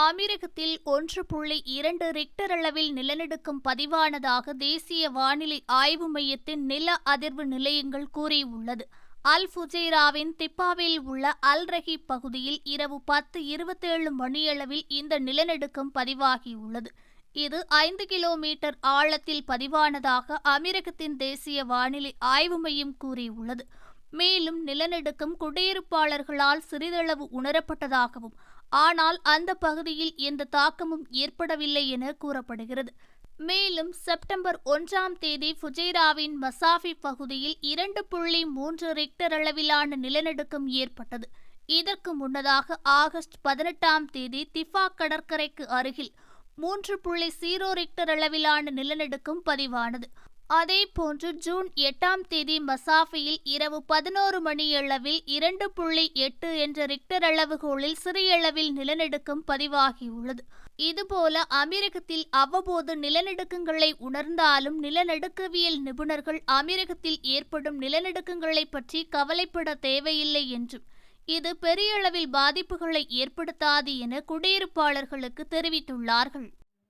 அமீரகத்தில் ஒன்று புள்ளி இரண்டு ரிக்டர் அளவில் நிலநடுக்கம் பதிவானதாக தேசிய வானிலை ஆய்வு மையத்தின் நில அதிர்வு நிலையங்கள் கூறியுள்ளது. அல் ஃபுஜைராவின் திப்பாவில் உள்ள அல் ரஹி பகுதியில் இரவு பத்து இருபத்தேழு மணியளவில் இந்த நிலநடுக்கம் பதிவாகியுள்ளது. இது ஐந்து கிலோமீட்டர் ஆழத்தில் பதிவானதாக அமீரகத்தின் தேசிய வானிலை ஆய்வு மையம் கூறியுள்ளது. மேலும் நிலநடுக்கம் குடியிருப்பாளர்களால் சிறிதளவு உணரப்பட்டதாகவும் ஆனால் அந்த பகுதியில் எந்த தாக்கமும் ஏற்படவில்லை என கூறப்படுகிறது. மேலும் செப்டம்பர் ஒன்றாம் தேதி ஃபுஜைராவின் மசாஃபி பகுதியில் இரண்டு புள்ளி மூன்று ரிக்டர் அளவிலான நிலநடுக்கம் ஏற்பட்டது. இதற்கு முன்னதாக ஆகஸ்ட் பதினெட்டாம் தேதி திஃபா கடற்கரைக்கு அருகில் மூன்று புள்ளி சீரோ ரிக்டர் அளவிலான நிலநடுக்கம் பதிவானது. அதேபோன்று ஜூன் எட்டாம் தேதி மசாஃபியில் இரவு பதினோரு மணியளவில் இரண்டு புள்ளி எட்டு என்ற ரிக்டர் அளவுகோலில் சிறியளவில் நிலநடுக்கம் பதிவாகியுள்ளது. இதுபோல அமீரகத்தில் அவ்வப்போது நிலநடுக்கங்களை உணர்ந்தாலும் நிலநடுக்கவியல் நிபுணர்கள் அமீரகத்தில் ஏற்படும் நிலநடுக்கங்களை பற்றி கவலைப்பட தேவையில்லை என்றும் இது பெரியளவில் பாதிப்புகளை ஏற்படுத்தாது என குடியிருப்பாளர்களுக்கு தெரிவித்துள்ளார்கள்.